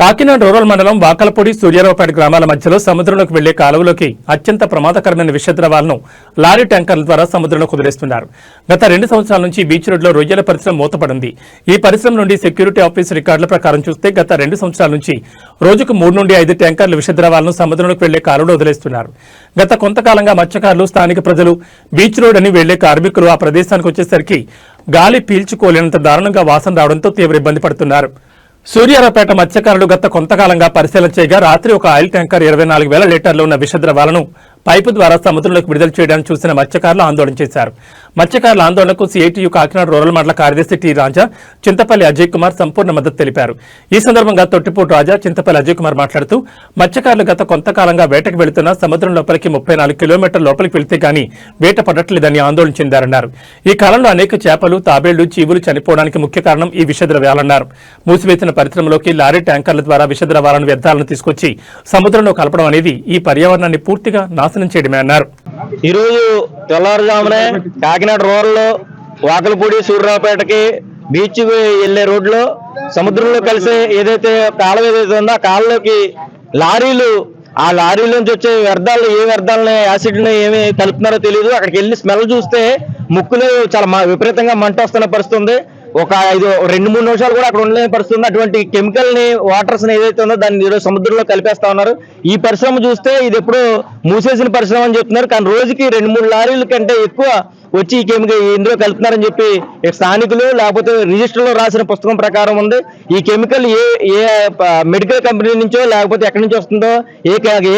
Kakinada rural మండలం వాకలపూడి సూర్యారావుపేట గ్రామాల మధ్యలో సముద్రంలోకి వెళ్ళే కాలువలోకి అత్యంత ప్రమాదకరమైన విషద్రవాలను లారీ ట్యాంకర్ల ద్వారా సముద్రంలో వదిలేస్తున్నారు. గత రెండు సంవత్సరాల నుంచి బీచ్ రోడ్లో రొయ్యల పరిశ్రమ మూతపడింది. ఈ పరిశ్రమ నుండి సెక్యూరిటీ ఆఫీస్ రికార్డుల ప్రకారం చూస్తే గత రెండు సంవత్సరాల నుంచి రోజుకు మూడు నుండి ఐదు ట్యాంకర్లు విషద్రవాలను సముద్రంలోకి వెళ్ళే కాలువలో వదిలేస్తున్నారు. గత కొంతకాలంగా మత్స్యకారులు స్థానిక ప్రజలు బీచ్ రోడ్ అని వెళ్ళే కార్మికులు ఆ ప్రదేశానికి వచ్చేసరికి గాలి పీల్చుకోలేనంత దారుణంగా వాసన రావడంతో తీవ్ర ఇబ్బంది పడుతున్నారు. సూర్యారావుపేట మత్స్యకారులు గత కొంతకాలంగా పరిశీలన చేయగా రాత్రి ఒక ఆయిల్ ట్యాంకర్ ఇరవై నాలుగు వేల లీటర్లు ఉన్న విషద్రవాలను పైపు ద్వారా సముద్రంలోకి విడుదల చేయడానికి చూసిన మత్స్యకారులు ఆందోళన చేశారు. మత్స్యకారుల ఆందోళనకు సిఐటియు కాకినాడ రూరల్ మండల కార్యదర్శి టి రాజా చింతపల్లి అజయ్ కుమార్ సంపూర్ణ మద్దతు తెలిపారు. ఈ సందర్భంగా తొట్టిపూటి రాజా చింతపల్లి అజయ్ కుమార్ మాట్లాడుతూ మత్స్యకారులు గత కొంతకాలంగా వేటకు వెళుతున్న సముద్రం లోపలికి ముప్పై నాలుగు కిలోమీటర్ల లోపలికి వెళితే గానీ వేట పడట్లేదని ఆందోళన చెందారన్నారు. ఈ కాలంలో అనేక చేపలు తాబేళ్ళు చీవులు చనిపోవడానికి ముఖ్య కారణం ఈ విషద్రవ్యాలన్నారు మూసివేసిన పరిశ్రమలోకి లారీ ట్యాంకర్ల ద్వారా విషద్రవాలను వ్యర్థాలను తీసుకొచ్చి సముద్రంలో కలపడం అనేది ఈ పర్యావరణాన్ని పూర్తిగా నాశనం చేయడమే అన్నారు. ఈరోజు తెల్లవారుజామునే కాకినాడ రూరల్లో వాకలపూడి సూర్యరావుపేటకి బీచ్ వెళ్ళే రోడ్లో సముద్రంలో కలిసే ఏదైతే కాలం ఏదైతే ఉందో ఆ కాలంలోకి లారీలు ఆ లారీలోంచి వచ్చే వ్యర్థాలు ఏ వ్యర్థాలని యాసిడ్ని ఏమి కలుపుతున్నారో తెలియదు అక్కడికి వెళ్ళి స్మెల్ చూస్తే ముక్కులు చాలా విపరీతంగా మంట వస్తున్న పరిస్థితి ఉంది. ఒక ఐదు రెండు మూడు నిమిషాలు కూడా అక్కడ ఉండలేని పరిస్థితి ఉంది. అటువంటి కెమికల్ని వాటర్స్ని ఏదైతే ఉందో దాన్ని ఈరోజు సముద్రంలో కలిపేస్తా ఉన్నారు. ఈ పరిశ్రమ చూస్తే ఇది ఎప్పుడు మూసేసిన పరిశ్రమ అని చెప్తున్నారు. కానీ రోజుకి రెండు మూడు లారీల కంటే ఎక్కువ వచ్చి ఈ కెమికల్ ఇందులో కలుపుతున్నారని చెప్పి స్థానికులు లేకపోతే రిజిస్టర్లో రాసిన పుస్తకం ప్రకారం ఉంది. ఈ కెమికల్ ఏ ఏ మెడికల్ కంపెనీ నుంచో లేకపోతే ఎక్కడి నుంచి వస్తుందో ఏ ఏ